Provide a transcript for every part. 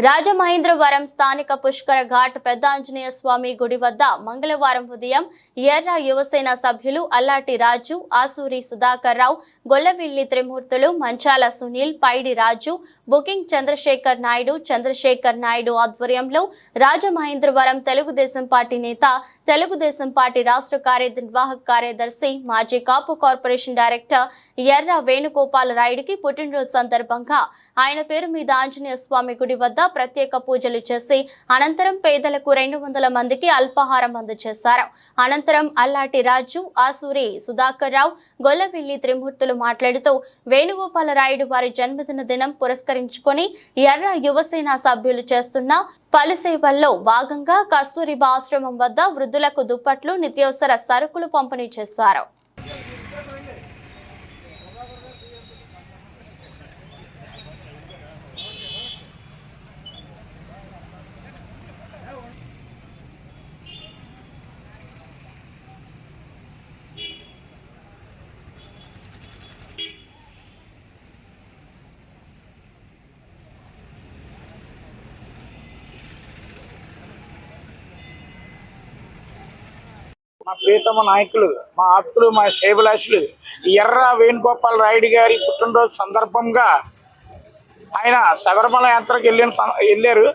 రాజమహేంద్రవరం స్థానిక పుష్కర ఘాట్ పెద్ద ఆంజనేయ స్వామి గుడి వద్ద మంగళవారం ఉదయం ఎర్ర యువసేన సభ్యులు అల్లాటి రాజు ఆసూరి సుధాకర్ రావు గొల్లవిల్లి త్రిమూర్తులు మంచాల సునీల్ పైడి రాజు బుకింగ్ చంద్రశేఖర్ నాయుడు చంద్రశేఖర్ నాయుడు ఆధ్వర్యంలో రాజమహేంద్రవరం తెలుగుదేశం పార్టీ నేత తెలుగుదేశం పార్టీ రాష్ట్ర కార్యనిర్వాహక కార్యదర్శి మాజీ కాపు కార్పొరేషన్ డైరెక్టర్ ఎర్ర వేణుగోపాల రాయుడికి పుట్టినరోజు సందర్భంగా ఆయన పేరు మీద ఆంజనేయ స్వామి గుడి వద్ద ప్రత్యేక పూజలు చేసి అనంతరం పేదలకు రెండు వందల మందికి అల్పాహారం అందజేశారు. అనంతరం అల్లాటి రాజు ఆసూరి సుధాకర్ రావు గొల్లవిల్లి త్రిమూర్తులు మాట్లాడుతూ వేణుగోపాల రాయుడు వారి జన్మదిన దినం పురస్కరించుకొని ఎర్ర యువసేన సభ్యులు చేస్తున్న పలు సేవల్లో భాగంగా కస్తూరిబా ఆశ్రమం వద్ద వృద్ధులకు దుప్పట్లు నిత్యావసర సరుకులు పంపిణీ చేశారు. మా ప్రియతమ నాయకులు మా ఆప్తులు మా శ్రేభిలాషులు ఎర్ర వేణుగోపాల్ రాయుడు గారి పుట్టినరోజు సందర్భంగా ఆయన శబరిమల యాత్రకు వెళ్ళిన వెళ్ళారు.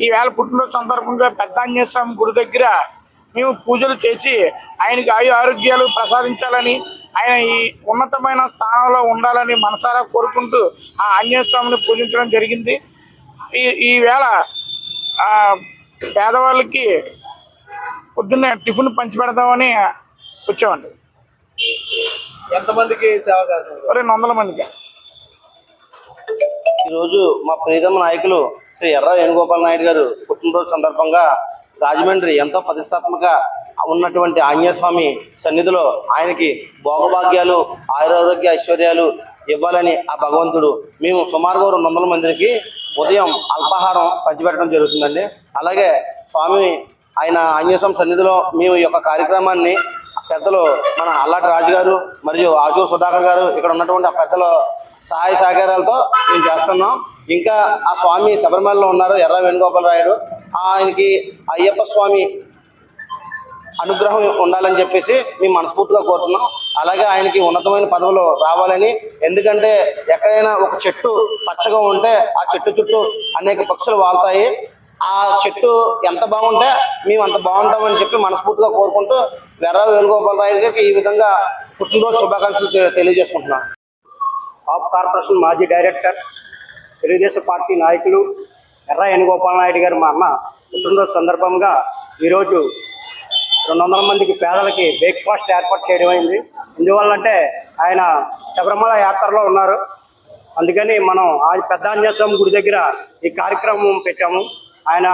ఈవేళ పుట్టినరోజు సందర్భంగా పెద్ద ఆంజనేయ గుడి దగ్గర మేము పూజలు చేసి ఆయనకి ఆయు ఆరోగ్యాలు ప్రసాదించాలని ఆయన ఈ ఉన్నతమైన స్థానంలో ఉండాలని మనసారా కోరుకుంటూ ఆ ఆంజనేయస్వామిని పూజించడం జరిగింది. ఈ ఈవేళ ఆ, పేదవాళ్ళకి పొద్దున్నే టిఫిన్ పంచి పెడదామని వచ్చామండి. ఎంతమందికి సేవ రెండు వందల మందికి. ఈరోజు మా ప్రీతమ నాయకులు శ్రీ ఎర్ర వేణుగోపాల్ నాయుడు గారు పుట్టినరోజు సందర్భంగా రాజమండ్రి ఎంతో ప్రతిష్టాత్మక ఉన్నటువంటి ఆంజనేయ స్వామి సన్నిధిలో ఆయనకి భోగభాగ్యాలు ఆయురారోగ్య ఐశ్వర్యాలు ఇవ్వాలని ఆ భగవంతుడు మేము సుమారుగా రెండు వందల మందికి ఉదయం అల్పాహారం పంచిపెట్టడం జరుగుతుందండి. అలాగే స్వామి ఆయన ఆంజనేయ సన్నిధిలో మేము ఈ యొక్క కార్యక్రమాన్ని పెద్దలు మన అల్లాటి రాజు గారు మరియు ఆజూర్ సుధాకర్ గారు ఇక్కడ ఉన్నటువంటి ఆ పెద్దల సహాయ సహకారాలతో మేము చేస్తున్నాం. ఇంకా ఆ స్వామి శబరిమలలో ఉన్నారు ఎర్ర వేణుగోపాల రాయుడు. ఆయనకి అయ్యప్ప స్వామి అనుగ్రహం ఉండాలని చెప్పేసి మేము మనస్ఫూర్తిగా కోరుతున్నాం. అలాగే ఆయనకి ఉన్నతమైన పదవులు రావాలని. ఎందుకంటే ఎక్కడైనా ఒక చెట్టు పచ్చగా ఉంటే ఆ చెట్టు చుట్టూ అనేక పక్షులు వాళ్తాయి. ఆ చెట్టు ఎంత బాగుంటే మేము అంత బాగుంటామని చెప్పి మనస్ఫూర్తిగా కోరుకుంటూ వెర్ర వేణుగోపాలరాయ్ గారికి ఈ విధంగా పుట్టినరోజు శుభాకాంక్షలు తెలియజేసుకుంటున్నాను. పాప్ కార్పొరేషన్ మాజీ డైరెక్టర్ తెలుగుదేశం పార్టీ నాయకులు ఎర్ర వేణుగోపాల నాయుడు గారు మా అన్న పుట్టినరోజు సందర్భంగా ఈరోజు రెండు వందల మందికి పేదలకి బ్రేక్ఫాస్ట్ ఏర్పాటు చేయడం అయింది. ఎందువల్లంటే ఆయన శబరిమల యాత్రలో ఉన్నారు. అందుకని మనం ఆ పెద్ద గుడి దగ్గర ఈ కార్యక్రమం పెట్టాము. ఆయన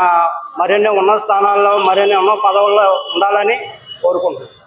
మరిన్ని ఉన్నత స్థానాల్లో మరిన్ని ఉన్నత పదవుల్లో ఉండాలని కోరుకుంటున్నాను